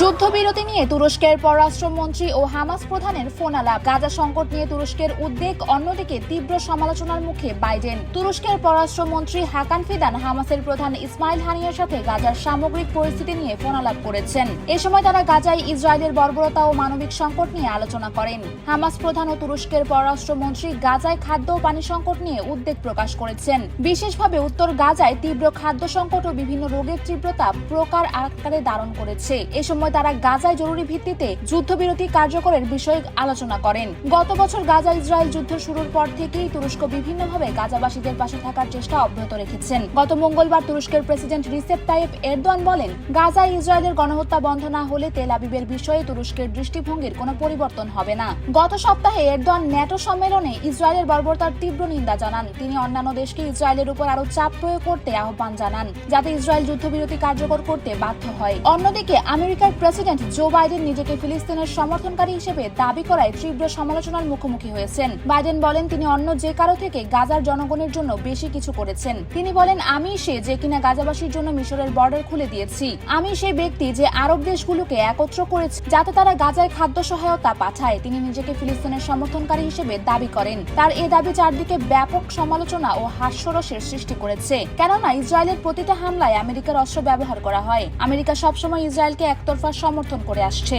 যুদ্ধবিরতি নিয়ে তুরস্কের পররাষ্ট্রমন্ত্রী ও হামাস প্রধানের ফোন আলাপ। গাজা সংকট নিয়ে তুরস্কের উদ্বেগ, অন্যদিকে তীব্র সমালোচনার মুখে বাইডেন। তুরস্কের পররাষ্ট্রমন্ত্রী হাকান ফিদান হামাসের প্রধান ইসমাইল হানিয়ার সাথে গাজার সামগ্রিক পরিস্থিতি নিয়ে ফোন আলাপ করেছেন। এ সময় তারা গাজায় ইসরায়েলের বর্বরতা ও মানবিক সংকট নিয়ে আলোচনা করেন। হামাস প্রধান ও তুরস্কের পররাষ্ট্রমন্ত্রী গাজায় খাদ্য ও পানি সংকট নিয়ে উদ্বেগ প্রকাশ করেছেন। বিশেষভাবে উত্তর গাজায় তীব্র খাদ্য সংকট ও বিভিন্ন রোগের তীব্রতা প্রকার আকারে ধারণ করেছে। এ সময় তারা গাজায় জরুরি ভিত্তিতে যুদ্ধবিরতি কার্যকরের বিষয়ে আলোচনা করেন। গত বছর গাজা ইসরায়েল যুদ্ধ শুরুর পর থেকেই তুরস্ক বিভিন্নভাবে গাজাবাসীদের পাশে থাকার চেষ্টা অব্যাহত রেখেছেন। গত মঙ্গলবার তুরস্কের প্রেসিডেন্ট রিসেপ তাইয়েব এরদোয়ান বলেন, গাজায় ইসরায়েলের গণহত্যা বন্ধ না হলে তেল আবিবের বিষয়ে তুরস্কের দৃষ্টিভঙ্গির কোনো পরিবর্তন হবে না। গত সপ্তাহে এরদোয়ান ন্যাটো সম্মেলনে ইসরায়েলের বর্বরতার তীব্র নিন্দা জানান। তিনি অন্যান্য দেশকে ইসরায়েলের উপর আরও চাপ প্রয়োগ করতে আহ্বান জানান, যাতে ইসরায়েল যুদ্ধবিরতি কার্যকর করতে বাধ্য হয়। অন্যদিকে আমেরিকার প্রেসিডেন্ট জো বাইডেন নিজেকে ফিলিস্তিনের সমর্থনকারী হিসেবে দাবি করায় তীব্র সমালোচনার মুখোমুখি হয়েছেন। বাইডেন বলেন, তিনি অন্য যে কারও থেকে গাজার জনগণের জন্য বেশি কিছু করেছেন। তিনি বলেন, আমি সে যে কিনা গাজাবাসীর জন্য মিশরের বর্ডার খুলে দিয়েছি। আমি সেই ব্যক্তি যে আরব দেশগুলোকে একত্র করেছে, যাতে তারা গাজায় খাদ্য সহায়তা পাঠায়। তিনি নিজেকে ফিলিস্তিনের সমর্থনকারী হিসেবে দাবি করেন। তার এ দাবি চারদিকে ব্যাপক সমালোচনা ও হাস্যরসের সৃষ্টি করেছে। কেননা, ইসরায়েলের প্রতিটা হামলায় আমেরিকার অস্ত্র ব্যবহার করা হয়। আমেরিকা সবসময় ইসরায়েলকে একতরফা সমর্থন করে আসছে।